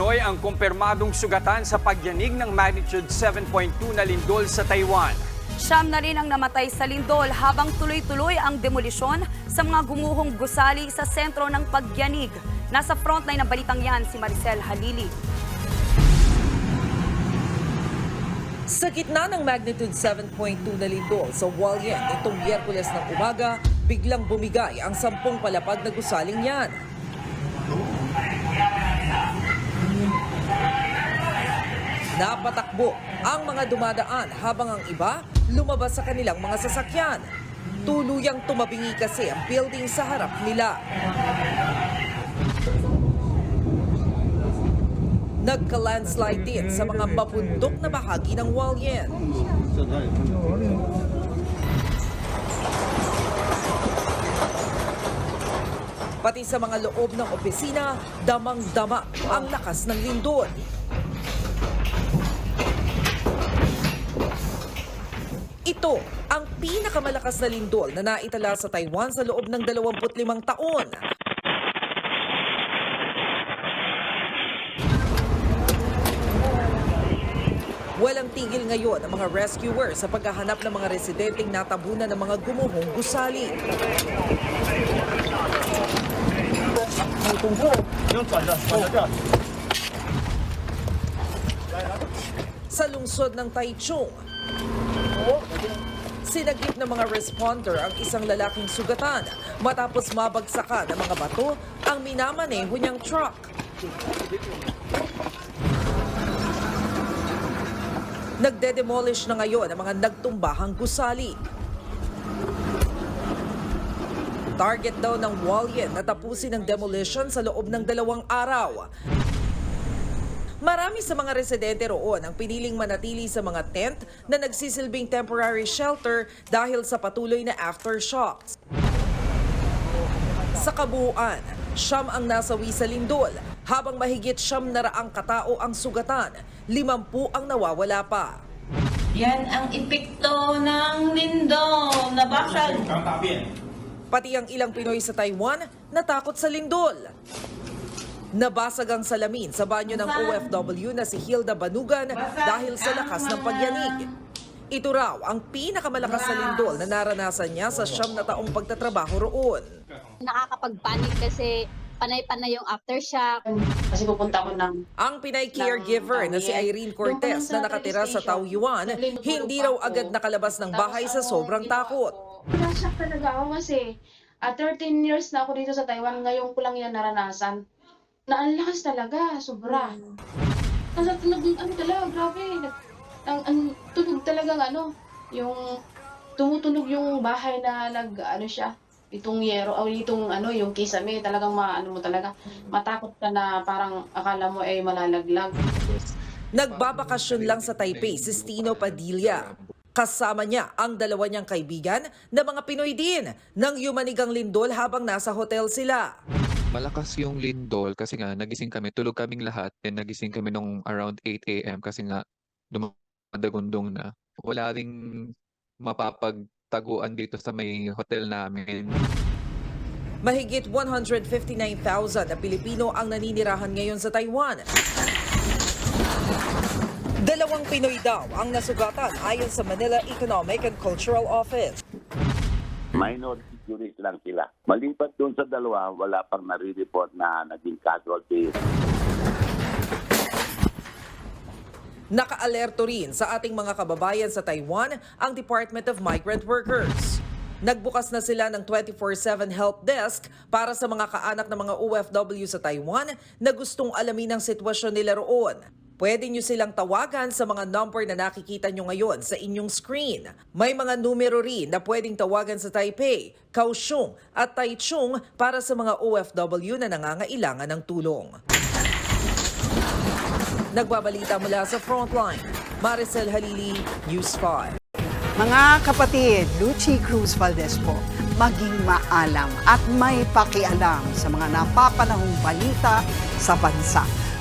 Pinoy ang kumpirmadong sugatan sa pagyanig ng magnitude 7.2 na lindol sa Taiwan. Siyam na rin ang namatay sa lindol habang tuloy-tuloy ang demolisyon sa mga gumuhong gusali sa sentro ng pagyanig. Nasa frontline ng balitang yan si Maricel Halili. Sa gitna ng magnitude 7.2 na lindol sa Hualien itong Miyerkules ng umaga, biglang bumigay ang sampung palapag na gusaling yan. Napatakbo ang mga dumadaan habang ang iba lumabas sa kanilang mga sasakyan. Tuluyang tumabingi kasi ang building sa harap nila. Nagka-landslide din sa mga mabundok na bahagi ng Hualien. Pati sa mga loob ng opisina, damang-dama ang lakas ng lindol. Ito ang pinakamalakas na lindol na naitala sa Taiwan sa loob ng 25 taon. Walang tigil ngayon ang mga rescuers sa paghahanap ng mga residenteng natabunan ng mga gumuhong gusali. Sa lungsod ng Taichung, sinagip ng mga responder ang isang lalaking sugatan matapos mabagsakan ng mga bato ang minamaneho niyang truck. Nagde-demolish na ngayon ang mga nagtumbahang gusali. Target daw ng Hualien na tapusin ang demolition sa loob ng dalawang araw. Marami sa mga residente roon ang piniling manatili sa mga tent na nagsisilbing temporary shelter dahil sa patuloy na aftershocks. Sa kabuuan, siyam ang nasawi sa lindol, habang mahigit siyam na raang katao ang sugatan, limampu ang nawawala pa. Yan ang epekto ng lindol. Nabasag. Pati ang ilang Pinoy sa Taiwan natakot sa lindol. Nabasag ang salamin sa banyo ng OFW na si Hilda Banugan dahil sa lakas ng pagyanig. Ito raw ang pinakamalakas na lindol na naranasan niya sa siyam na taong pagtatrabaho roon. nakakapag-panic kasi panay-panay yung aftershock. Kasi pupunta ko ng Ang Pinay caregiver na si Irene Cortez na nakatira sa Taoyuan, hindi raw agad nakalabas ng bahay sa sobrang takot. Nashock talaga ako kasi at 13 years na ako dito sa Taiwan, ngayon ko lang yan naranasan. Na ang lakas talaga, sobra. Kasi tunog, ano talaga, grabe. Nag, ang, ang tunog talagang ano, yung tumutunog yung bahay na nag, ano siya, itong yero, o itong ano, yung kisame, talagang maano mo talaga, matakot ka na parang akala mo ay malalaglag. Nagbabakasyon lang sa Taipei si Stino Padilla. Kasama niya ang dalawa niyang kaibigan na mga Pinoy din nang yumanigang lindol habang nasa hotel sila. Malakas yung lindol kasi nga nagising kami, tulog kaming lahat, then nagising kami nung around 8 a.m. kasi nga dumadagundong na. Wala ring mapapagtaguan dito sa may hotel namin. Mahigit 159,000 na Pilipino ang naninirahan ngayon sa Taiwan. Dalawang Pinoy daw ang nasugatan ayon sa Manila Economic and Cultural Office. minority unit lang sila. Malipat doon sa dalawa, wala pang nare-report na naging casualty. Nakaalerto rin sa ating mga kababayan sa Taiwan ang Department of Migrant Workers. Nagbukas na sila ng 24-7 help desk para sa mga kaanak ng mga OFW sa Taiwan na gustong alamin ang sitwasyon nila roon. Pwede nyo silang tawagan sa mga number na nakikita nyo ngayon sa inyong screen. May mga numero rin na pwedeng tawagan sa Taipei, Kaohsiung at Taichung para sa mga OFW na nangangailangan ng tulong. Nagbabalita mula sa Frontline, Maricel Halili, News 5. Mga kapatid, Lucy Cruz Valdez po, maging maalam at may pakialam sa mga napapanahong balita sa bansa.